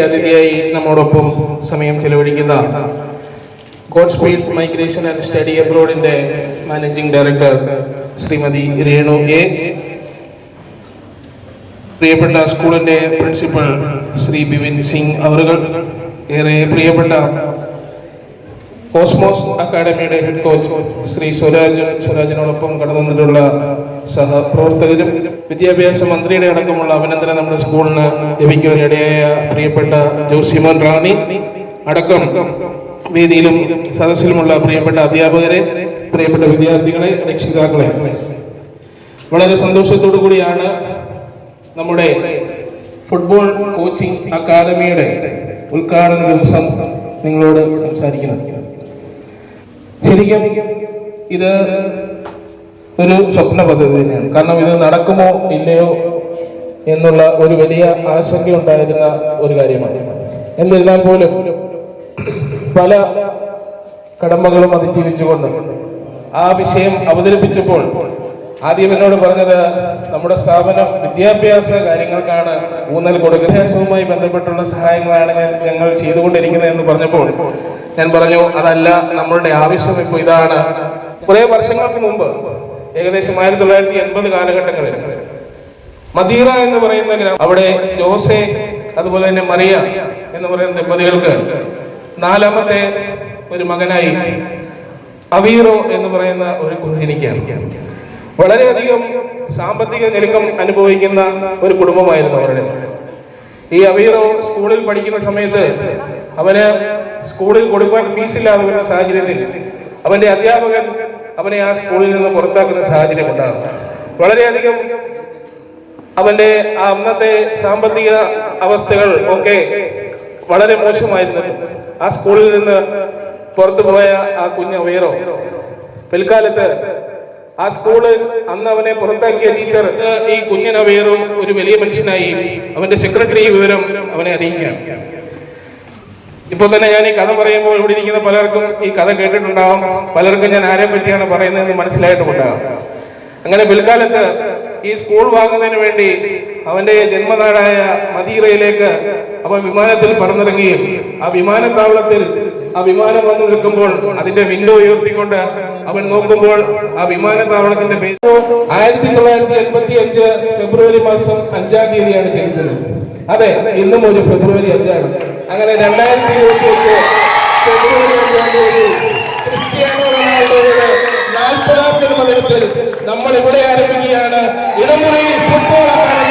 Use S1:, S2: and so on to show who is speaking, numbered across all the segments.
S1: മുഖ്യാതിഥിയായി നമ്മോടൊപ്പം സമയം ചെലവഴിക്കുന്ന god speed migration and study അബ്രോഡിന്റെ managing director Shrimati Renu A. പ്രിയപ്പെട്ട സ്കൂളിന്റെ പ്രിൻസിപ്പൽ ശ്രീ ബിപിൻ സിംഗ് അവറുകൾ ഏറെ പ്രിയപ്പെട്ട കോസ്മോസ് അക്കാഡമിയുടെ ഹെഡ് കോച്ച് ശ്രീ സ്വരാജൻ സ്വരാജിനോടൊപ്പം കടന്നു വന്നിട്ടുള്ള സഹപ്രവർത്തകരും വിദ്യാഭ്യാസ മന്ത്രിയുടെ അടക്കമുള്ള അഭിനന്ദനം നമ്മുടെ സ്കൂളിന് ലഭിക്കുവാനിടയായ പ്രിയപ്പെട്ട ജോസിമോൻ റാണി. അടക്കം വേദിയിലും സദസ്സിലുമുള്ള പ്രിയപ്പെട്ട അധ്യാപകരെ പ്രിയപ്പെട്ട വിദ്യാർത്ഥികളെ രക്ഷിതാക്കളെ. വളരെ സന്തോഷത്തോടു കൂടിയാണ് നമ്മുടെ ഫുട്ബോൾ കോച്ചിങ് അക്കാദമിയുടെ ഉദ്ഘാടന ദിവസം നിങ്ങളോട് സംസാരിക്കുന്നത്. ശരിക്കും ഇത് ഒരു സ്വപ്ന പദ്ധതി തന്നെയാണ്. കാരണം ഇത് നടക്കുമോ ഇല്ലയോ എന്നുള്ള ഒരു വലിയ ആശങ്ക ഉണ്ടായിരുന്ന ഒരു കാര്യമാണ്. എന്നിരുന്നാൽ പോലും പല കടമ്പകളും അതിജീവിച്ചുകൊണ്ട് ആ വിഷയം അവതരിപ്പിച്ചപ്പോൾ ആദ്യം എന്നോട് പറഞ്ഞത് നമ്മുടെ സ്ഥാപനം വിദ്യാഭ്യാസ കാര്യങ്ങൾക്കാണ് ഊന്നൽ കൊടുക്കുന്നത്. വിദ്യാഭ്യാസവുമായി ബന്ധപ്പെട്ടുള്ള സഹായങ്ങളാണ് ഞങ്ങൾ ചെയ്തുകൊണ്ടിരിക്കുന്നത് എന്ന് പറഞ്ഞപ്പോൾ ഞാൻ പറഞ്ഞു അതല്ല നമ്മളുടെ ആവശ്യം ഇപ്പോൾ ഇതാണ്. കുറേ വർഷങ്ങൾക്ക് മുമ്പ് ഏകദേശം ആയിരത്തി തൊള്ളായിരത്തി എൺപത് കാലഘട്ടങ്ങളിൽ മദീറ എന്ന് പറയുന്ന ഗ്രാമം അവിടെ ജോസെ അതുപോലെ തന്നെ മറിയ എന്ന് പറയുന്ന ദമ്പതികൾക്ക് നാലാമത്തെ ഒരു മകനായി അവീറോ എന്ന് പറയുന്ന ഒരു കുഞ്ഞിനിക്കാണ് വളരെയധികം സാമ്പത്തിക ഞെരുക്കം അനുഭവിക്കുന്ന ഒരു കുടുംബമായിരുന്നു അവരുടെ. ഈ അവീറോ സ്കൂളിൽ പഠിക്കുന്ന സമയത്ത് അവന് സ്കൂളിൽ കൊടുക്കാൻ ഫീസില്ലാതെ വരുന്ന സാഹചര്യത്തിൽ അവന്റെ അധ്യാപകൻ അവനെ ആ സ്കൂളിൽ നിന്ന് പുറത്താക്കുന്ന സാഹചര്യം ഉണ്ടാകും. വളരെയധികം അവന്റെ ആ അന്നത്തെ സാമ്പത്തിക അവസ്ഥകൾ ഒക്കെ വളരെ മോശമായിരുന്നു. ആ സ്കൂളിൽ നിന്ന് പുറത്തു പോയ ആ കുഞ്ഞ് ഉയരോ? പിൽക്കാലത്ത് ആ സ്കൂൾ അന്ന് അവനെ പുറത്താക്കിയ ടീച്ചർ ഈ കുഞ്ഞിനെ വേറും ഒരു വലിയ മനുഷ്യനായി അവന്റെ സെക്രട്ടറി വിവരം അവനെ അറിയിക്കുകയാണ്. ഇപ്പൊ തന്നെ ഞാൻ ഈ കഥ പറയുമ്പോൾ ഇവിടെ ഇരിക്കുന്ന പലർക്കും ഈ കഥ കേട്ടിട്ടുണ്ടാവും. പലർക്കും ഞാൻ ആരെ പറ്റിയാണ് പറയുന്നതെന്ന് മനസ്സിലായിട്ടുമുണ്ടാകും അങ്ങനെ പിൽക്കാലത്ത് ഈ സ്കൂൾ വാങ്ങുന്നതിന് വേണ്ടി അവന്റെ ജന്മനാടായ മദീറയിലേക്ക് അവൻ വിമാനത്തിൽ പറന്നിറങ്ങുകയും ആ വിമാനത്താവളത്തിൽ ആ വിമാനം വന്ന് നിൽക്കുമ്പോൾ അതിന്റെ വിൻഡോ ഉയർത്തിക്കൊണ്ട് അവൻ നോക്കുമ്പോൾ ആ വിമാനത്താവളത്തിന്റെ പേര് ആയിരത്തി തൊള്ളായിരത്തി എൺപത്തി അഞ്ച് ഫെബ്രുവരി മാസം അഞ്ചാം തീയതിയാണ് ജനിച്ചത്. അതെ ഇന്നും ഒരു ഫെബ്രുവരി അഞ്ചാണ്. അങ്ങനെ രണ്ടായിരത്തി ഇരുപത്തി തീയതി ക്രിസ്ത്യാനോ റൊണാൾഡോയുടെ നാൽപ്പതാം ജന്മദിനത്തിൽ നമ്മൾ ഇവിടെ ആരംഭിക്കുകയാണ്. ഇടമുറയിൽ ഫുട്ബോൾ അക്കാദമി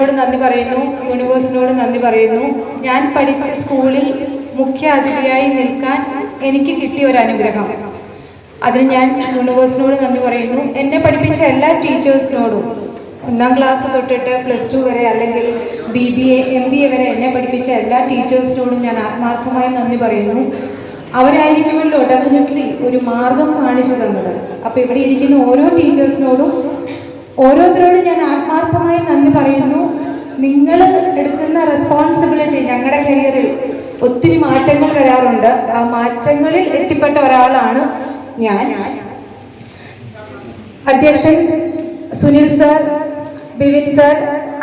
S2: ദൈവത്തിനോട് നന്ദി പറയുന്നു യൂണിവേഴ്സിനോട് നന്ദി പറയുന്നു. ഞാൻ പഠിച്ച സ്കൂളിൽ മുഖ്യ അതിഥിയായി നിൽക്കാൻ എനിക്ക് കിട്ടിയ ഒരു അനുഗ്രഹം. അതിന് ഞാൻ യൂണിവേഴ്സിനോട് നന്ദി പറയുന്നു. എന്നെ പഠിപ്പിച്ച എല്ലാ ടീച്ചേഴ്സിനോടും ഒന്നാം ക്ലാസ് തൊട്ടിട്ട് പ്ലസ് ടു വരെ അല്ലെങ്കിൽ B B A M B A വരെ എന്നെ പഠിപ്പിച്ച എല്ലാ ടീച്ചേഴ്സിനോടും ഞാൻ ആത്മാർത്ഥമായി നന്ദി പറയുന്നു. അവരായിരിക്കുമല്ലോ ഡെഫിനറ്റ്ലി ഒരു മാർഗം കാണിച്ചു തന്നത്. അപ്പോൾ ഇവിടെ ഇരിക്കുന്ന ഓരോ ടീച്ചേഴ്സിനോടും ഓരോരുത്തരോടും ഞാൻ ആത്മാർത്ഥമായി നന്ദി പറയുന്നു. നിങ്ങൾ എടുക്കുന്ന റെസ്പോൺസിബിലിറ്റി ഞങ്ങളുടെ കരിയറിൽ ഒത്തിരി മാറ്റങ്ങൾ വരാറുണ്ട്. ആ മാറ്റങ്ങളിൽ എത്തിപ്പെട്ട ഒരാളാണ് ഞാൻ. അധ്യക്ഷൻ Sunil sir Bivin sir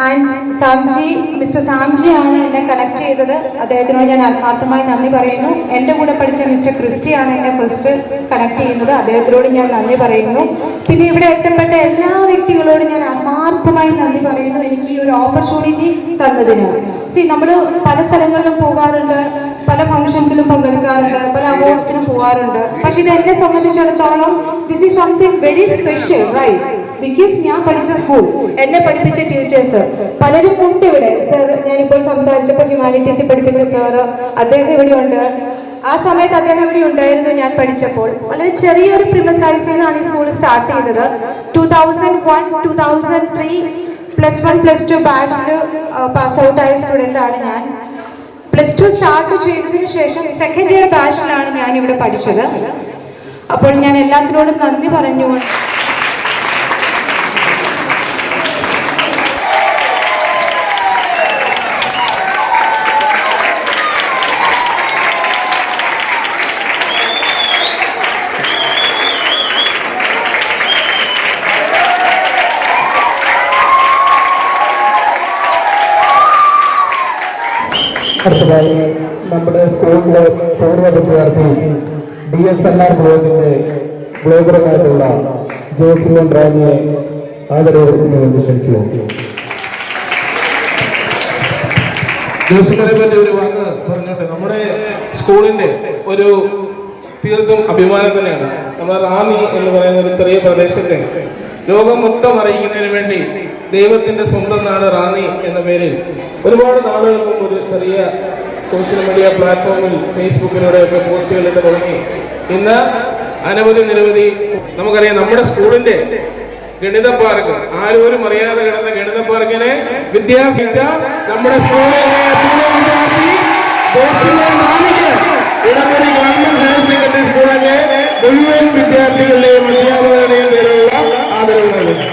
S2: and Samji mister Samji ആണ് എന്നെ കണക്ട് ചെയ്തത്. അദ്ദേഹത്തിനോട് ഞാൻ ആത്മാർത്ഥമായി നന്ദി പറയുന്നു. എന്റെ കൂടെ പഠിച്ച മിസ്റ്റർ ക്രിസ്റ്റി ആണ് എന്നെ ഫസ്റ്റ് കണക്ട് ചെയ്യുന്നത്. അദ്ദേഹത്തിനോട് ഞാൻ നന്ദി പറയുന്നു. പിന്നെ ഇവിടെ എത്തപ്പെട്ട എല്ലാ വ്യക്തികളോടും ഞാൻ ആത്മാർത്ഥമായി നന്ദി പറയുന്നു എനിക്ക് ഈ ഒരു ഓപ്പർച്യൂണിറ്റി തന്നതിന്. സി നമ്മൾ പല സ്ഥലങ്ങളിലും പോകാറുണ്ട്. പല ഫംഗ്ഷൻസിലും പങ്കെടുക്കാറുണ്ട്. പല അവാർഡ്സിനും പോകാറുണ്ട്. പക്ഷെ ഇത് എന്നെ സംബന്ധിച്ചിടത്തോളം this is something very special right because ഞാൻ പഠിച്ച സ്കൂൾ എന്നെ പഠിപ്പിച്ച ടീച്ചേഴ്സ് പലരും ഉണ്ട് ഇവിടെ. സർ ഞാനിപ്പോൾ സംസാരിച്ചപ്പോൾ ഹ്യൂമാനിറ്റീസിൽ പഠിപ്പിച്ച സർ അദ്ദേഹം ഇവിടെ ഉണ്ട് ആ സമയത്ത് അദ്ദേഹം ഇവിടെ ഉണ്ടായിരുന്നു ഞാൻ പഠിച്ചപ്പോൾ. വളരെ ചെറിയൊരു പ്രിമസൈസിൽ നിന്നാണ് ഈ സ്കൂൾ സ്റ്റാർട്ട് ചെയ്തത്. Two thousand one two thousand three plus one plus two ബാച്ചിൽ പാസ് ആയ സ്റ്റുഡന്റ് ആണ് ഞാൻ. പ്ലസ് ടു സ്റ്റാർട്ട് ചെയ്തതിന് ശേഷം സെക്കൻഡ് ഇയർ ബാച്ചിലാണ് ഞാൻ ഇവിടെ പഠിച്ചത്. അപ്പോൾ ഞാൻ എല്ലാത്തിനോടും നന്ദി പറഞ്ഞുകൊണ്ട്
S3: അടുത്തതായി നമ്മുടെ സ്കൂളിലെ പൂർവ വിദ്യാർത്ഥി ഡി എസ് എൻ ആർ ബ്ലോഗിന്റെ ബ്ലോഗറുമായിട്ടുള്ള ജോസിമോൻ റാണിയെ ആദരവ്
S1: ജോസിനെ പറ്റി ഒരു വാക്ക് പറഞ്ഞോട്ടെ. നമ്മുടെ സ്കൂളിന്റെ ഒരു തീർത്തും അഭിമാനം തന്നെയാണ്. നമ്മുടെ റാമി എന്ന് പറയുന്ന ഒരു ചെറിയ പ്രദേശത്തെ ലോകം മൊത്തം അറിയിക്കുന്നതിന് വേണ്ടി ദൈവത്തിന്റെ സ്വന്തം നാട് റാന്നി എന്ന പേരിൽ ഒരുപാട് നാളുകൾക്ക് മുമ്പ് ഒരു ചെറിയ സോഷ്യൽ മീഡിയ പ്ലാറ്റ്ഫോമിൽ ഫേസ്ബുക്കിലൂടെയൊക്കെ പോസ്റ്റുകളിട്ട് തുടങ്ങി. ഇന്ന് അനവധി നിരവധി നമുക്കറിയാം നമ്മുടെ സ്കൂളിന്റെ ഗണിത പാർക്ക്. ആരോരും അറിയാതെ കിടന്ന ഗണിത പാർക്കിനെ വിദ്യാഭ്യാസ നമ്മുടെ സ്കൂളിലെ ഇടപ്പള്ളി ഗവൺമെന്റ് ഹയർ സെക്കൻഡറി സ്കൂളിലെ മുഴുവൻ വിദ്യാർത്ഥികളുടെയും അധ്യാപകരുടെയും പേരിലുള്ള ആദരവ് നൽകുന്നു.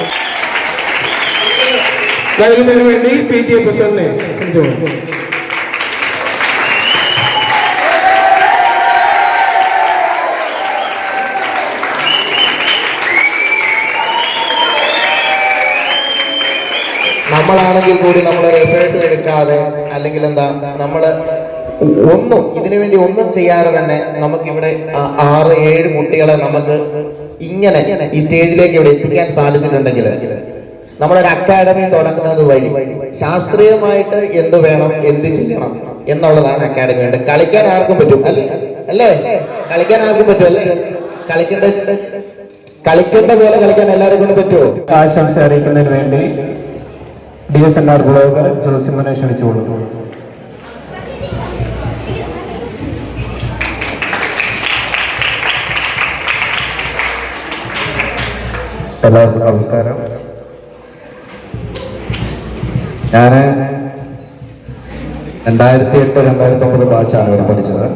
S1: നൽകുന്നതിന് വേണ്ടി പി ടി എ പ്രസിഡന്റിനെ
S4: നമ്മളാണെങ്കിൽ കൂടി നമ്മൾ എഫേർട്ട് എടുക്കാതെ അല്ലെങ്കിൽ എന്താ നമ്മൾ ഒന്നും ഇതിനു വേണ്ടി ഒന്നും ചെയ്യാതെ തന്നെ നമുക്കിവിടെ ഇവിടെ ആറ് ഏഴ് കുട്ടികളെ നമുക്ക് ഇങ്ങനെ ഈ സ്റ്റേജിലേക്ക് ഇവിടെ എത്തിക്കാൻ സാധിച്ചിട്ടുണ്ടെങ്കിൽ നമ്മളൊരു അക്കാഡമി തുടങ്ങുന്നത് വഴി ശാസ്ത്രീയമായിട്ട് എന്ത് വേണം എന്ത് ചെയ്യണം എന്നുള്ളതാണ് അക്കാഡമി വേണ്ടത് കളിക്കാൻ ആർക്കും പറ്റും അല്ലേ? അല്ലേ? കളിക്കാൻ ആർക്കും പറ്റും അല്ലേ? കളിക്കേണ്ട കളിക്കേണ്ട പോലെ കളിക്കാൻ എല്ലാവരും കൊണ്ട് പറ്റുമോ
S3: ആശംസ അറിയിക്കുന്നതിന് വേണ്ടി D S N R blogger ജോസിമനെ ക്ഷണിച്ചുകൊള്ളു. എല്ലാവർക്കും നമസ്കാരം. ഞാൻ രണ്ടായിരത്തി എട്ട് രണ്ടായിരത്തി ഒമ്പത് ബാച്ചാണ് ഇവിടെ പഠിച്ചത്.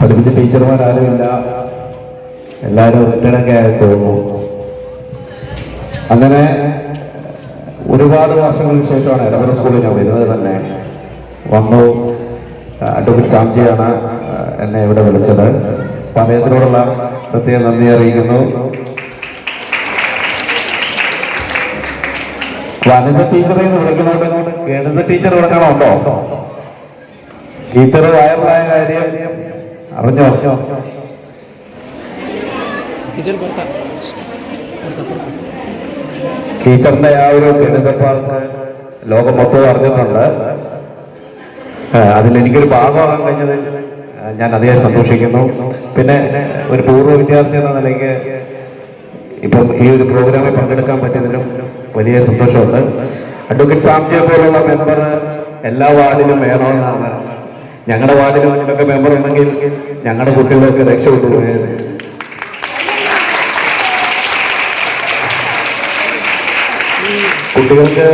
S3: പഠിപ്പിച്ച ടീച്ചർമാരാരുമില്ല. എല്ലാവരും റിട്ടേണൊക്കെ ആയി തോന്നുന്നു അങ്ങനെ ഒരുപാട് വർഷങ്ങൾക്ക് ശേഷമാണ് ഇടവര സ്കൂളിൽ ഞാൻ വരുന്നത് തന്നെ. വന്നു. അഡ്വക്കേറ്റ് സാംജിയാണ് എന്നെ ഇവിടെ വിളിച്ചത്. അപ്പം അദ്ദേഹത്തിനോടുള്ള പ്രത്യേക നന്ദി അറിയിക്കുന്നു. വനിത ടീച്ചറെ എന്ന് ഗണിത ടീച്ചർ വിളിക്കണമുണ്ടോ ടീച്ചർ വയറിലായ കാര്യം അറിഞ്ഞോ? ടീച്ചറിന്റെ ആ ഒരു ഗണിതപ്പാർക്ക് ലോകം മൊത്തം അറിഞ്ഞിട്ടുണ്ട്. അതിലെനിക്കൊരു അതിൽ എനിക്കൊരു ഭാഗമാകാൻ കഴിഞ്ഞതിൽ ഞാൻ അധികം സന്തോഷിക്കുന്നു. പിന്നെ ഒരു പൂർവ വിദ്യാർത്ഥി എന്ന നിലയ്ക്ക് ഇപ്പം ഈ ഒരു പ്രോഗ്രാമിൽ പങ്കെടുക്കാൻ പറ്റിയതിലും വലിയ സന്തോഷമുണ്ട്. അഡ്വക്കേറ്റ് സാംജിയെ പോലുള്ള മെമ്പർ എല്ലാ വാർഡിലും വേണമെന്നാണ്. ഞങ്ങളുടെ വാർഡിലും അങ്ങനെയൊക്കെ മെമ്പർ ഉണ്ടെങ്കിൽ ഞങ്ങളുടെ കുട്ടികളൊക്കെ രക്ഷപ്പെട്ടു പോയത് കുട്ടികൾക്ക്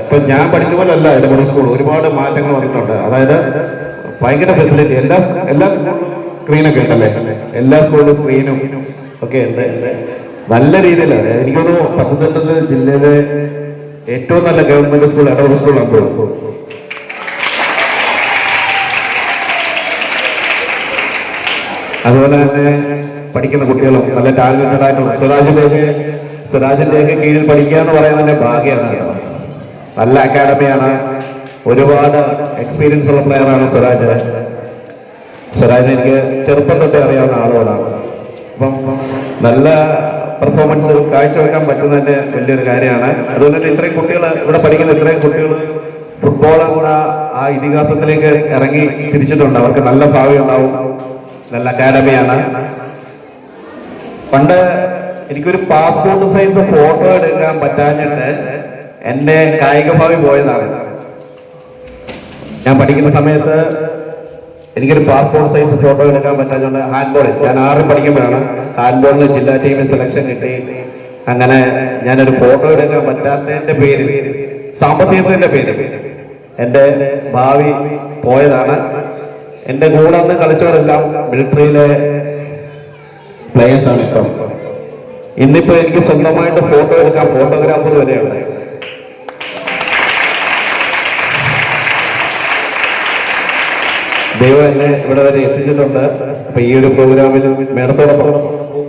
S3: ഇപ്പൊ ഞാൻ പഠിച്ച പോലെ അല്ല ഇടപെടൽ സ്കൂൾ. ഒരുപാട് മാറ്റങ്ങൾ വന്നിട്ടുണ്ട്. അതായത് ഭയങ്കര ഫെസിലിറ്റി എല്ലാ എല്ലാ സ്കൂളിലും സ്ക്രീനൊക്കെ ഉണ്ടല്ലേ? എല്ലാ സ്കൂളിലും സ്ക്രീനും ഒക്കെ ഉണ്ട് നല്ല രീതിയിലാണ്. എനിക്ക് തോന്നുന്നു പത്തനംതിട്ട ജില്ലയിലെ ഏറ്റവും നല്ല ഗവൺമെന്റ് സ്കൂൾ ഇടപെടൽ സ്കൂളാണ് തോന്നുന്നു അതുപോലെ തന്നെ പഠിക്കുന്ന കുട്ടികളും നല്ല ടാലന്റഡ് ആയിട്ടുള്ള സ്വരാജിന്റെയൊക്കെ സ്വരാജിന്റെയൊക്കെ കീഴിൽ പഠിക്കുക എന്ന് പറയുന്നതിന്റെ ഭാഗ്യമാണ് കേട്ടോ. നല്ല അക്കാഡമിയാണ് ഒരുപാട് എക്സ്പീരിയൻസ് ഉള്ള പ്ലെയറാണ് സ്വരാജ്. സ്വരാജിനെ എനിക്ക് ചെറുപ്പം തൊട്ടേ അറിയാവുന്ന ആളുകളാണ്. അപ്പം നല്ല പെർഫോമൻസ് കാഴ്ചവെക്കാൻ പറ്റുന്നതിന്റെ വലിയൊരു കാര്യമാണ്. അതുപോലെ തന്നെ ഇത്രയും കുട്ടികൾ ഇവിടെ പഠിക്കുന്ന ഇത്രയും കുട്ടികൾ ഫുട്ബോൾ എന്ന ആ ഇതിഹാസത്തിലേക്ക് ഇറങ്ങി തിരിച്ചിട്ടുണ്ട്. അവർക്ക് നല്ല ഭാവി ഉണ്ടാവും. നല്ല അക്കാഡമിയാണ് പണ്ട് എനിക്കൊരു പാസ്പോർട്ട് സൈസ് ഫോട്ടോ എടുക്കാൻ പറ്റാഞ്ഞിട്ട് എന്റെ കായിക ഭാവി പോയതാണ്. ഞാൻ പഠിക്കുന്ന സമയത്ത് എനിക്കൊരു പാസ്പോർട്ട് സൈസ് ഫോട്ടോ എടുക്കാൻ പറ്റാഞ്ഞുകൊണ്ട് ഹാൻഡ്ബോളിൽ ഞാൻ ആറിൽ പഠിക്കുമ്പോഴാണ് ഹാൻഡ്ബോളിൽ ജില്ലാ ടീമിൽ സെലക്ഷൻ കിട്ടി. അങ്ങനെ ഞാനൊരു ഫോട്ടോ എടുക്കാൻ പറ്റാത്തതിന്റെ പേര് സാമ്പത്തികത്തിന്റെ പേര് എന്റെ ഭാവി പോയതാണ്. എന്റെ കൂടെ അന്ന് കളിച്ചവരെല്ലാം മിലിറ്ററിയിലെ പ്ലേയേഴ്സാണ് ഇപ്പം. ഇന്നിപ്പോ എനിക്ക് സ്വന്തമായിട്ട് ഫോട്ടോ എടുക്കാൻ ഫോട്ടോഗ്രാഫർ വരെയുണ്ട്. ദൈവം എന്നെ ഇവിടെ വരെ എത്തിച്ചിട്ടുണ്ട്. അപ്പൊ ഈ ഒരു പ്രോഗ്രാമിൽ മേഡത്തോടൊപ്പം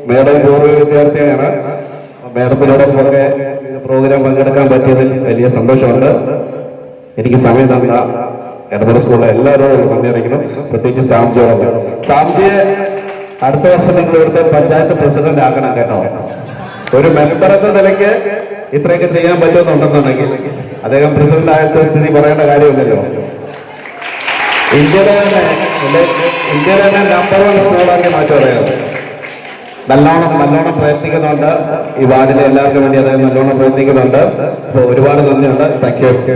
S3: മേഡം പൂർവ വിദ്യാർത്ഥിയാണ്. മേഡത്തിനോടൊപ്പം ഒക്കെ പ്രോഗ്രാം പങ്കെടുക്കാൻ പറ്റിയതിൽ വലിയ സന്തോഷമുണ്ട്. എനിക്ക് സമയം തന്ന എടമല സ്കൂളിലെ എല്ലാവരോടും നന്ദി അറിയിക്കണം പ്രത്യേകിച്ച് സാംജിയോട് സാംജിയെ അടുത്ത വർഷം നിങ്ങൾ ഇവിടുത്തെ പഞ്ചായത്ത് പ്രസിഡന്റ് ആക്കണം കേട്ടോ. ഒരു മെമ്പർ എന്ന നിലയ്ക്ക് ഇത്രയൊക്കെ ചെയ്യാൻ പറ്റുമെന്നുണ്ടെന്നുണ്ടെങ്കിൽ അദ്ദേഹം പ്രസിഡന്റ് ആയിട്ട് സ്ഥിതി പറയേണ്ട കാര്യമില്ലല്ലോ. ഇന്ത്യയിലെ തന്നെ നമ്പർ വൺ സ്കൂളാക്കി മാറ്റി പറയുന്നത് നല്ലോണം നല്ലോണം പ്രയത്നിക്കുന്നുണ്ട്. ഈ വാർഡിലെ എല്ലാവർക്കും വേണ്ടി അദ്ദേഹം നല്ലോണം പ്രയത്നിക്കുന്നുണ്ട്. അപ്പോൾ ഒരുപാട് നന്ദിയുണ്ട്. Thank you